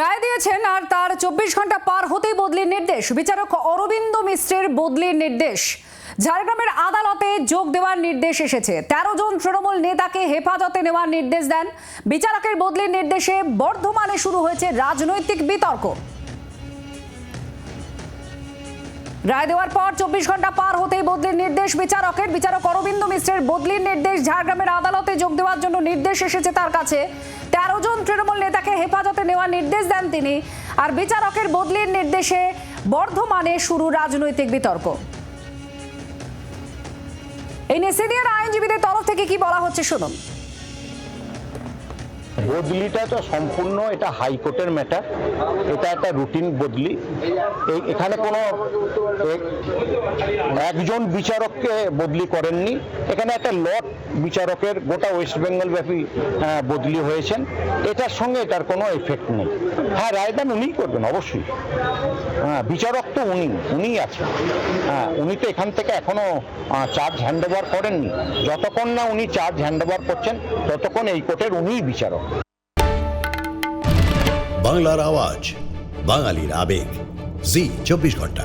রায় দিয়েছেন আর তার চব্বিশ ঘণ্টা পার হতেই বদলির নির্দেশ। বিচারক অরবিন্দ মিশ্রের বদলির নির্দেশ। ঝাড়গ্রামের আদালতে যোগ দেওয়ার নির্দেশ এসেছে। তেরো জন তৃণমূল নেতাকে হেফাজতে নেওয়ার নির্দেশ দেন। বিচারকের বদলির নির্দেশে বর্ধমানে শুরু হয়েছে রাজনৈতিক বিতর্ক। রায় দেওয়ার পর চব্বিশ ঘণ্টা পার হতেই বদলির নির্দেশ বিচারকের। বিচারক অরবিন্দ মিশ্রের বদলির নির্দেশ ঝাড়গ্রামের আদালতে যোগ দেওয়ার জন্য নির্দেশ এসেছে তার কাছে। তেরো জন তৃণমূল নেতাকে হেফাজতে নেওয়ার নির্দেশ দেন তিনি। আর বিচারকের বদলির নির্দেশে বর্ধমানে শুরু রাজনৈতিক বিতর্ক। এই নিয়ে সিনিয়র আইনজীবীদের তরফ থেকে কি বলা হচ্ছে শুনুন। বদলিটা তো সম্পূর্ণ এটা হাইকোর্টের ম্যাটার এটা একটা রুটিন বদলি। এখানে কোনো একজন বিচারককে বদলি করেননি। এখানে একটা লট বিচারকের গোটা ওয়েস্ট বেঙ্গল ব্যাপী বদলি হয়েছেন। এটার সঙ্গে এটার কোনো এফেক্ট নেই। হ্যাঁ রায়দান উনিই করবেন অবশ্যই। হ্যাঁ বিচারক তো উনি উনিই আছেন। হ্যাঁ উনি তো এখান থেকে এখনও চার্জ হ্যান্ড ওভার করেননি। যতক্ষণ না উনি চার্জ হ্যান্ড ওভার করছেন ততক্ষণ এই কোর্টের উনিই বিচারক। বাংলার আওয়াজ বাঙালির আবেগ। জি চব্বিশ ঘণ্টা।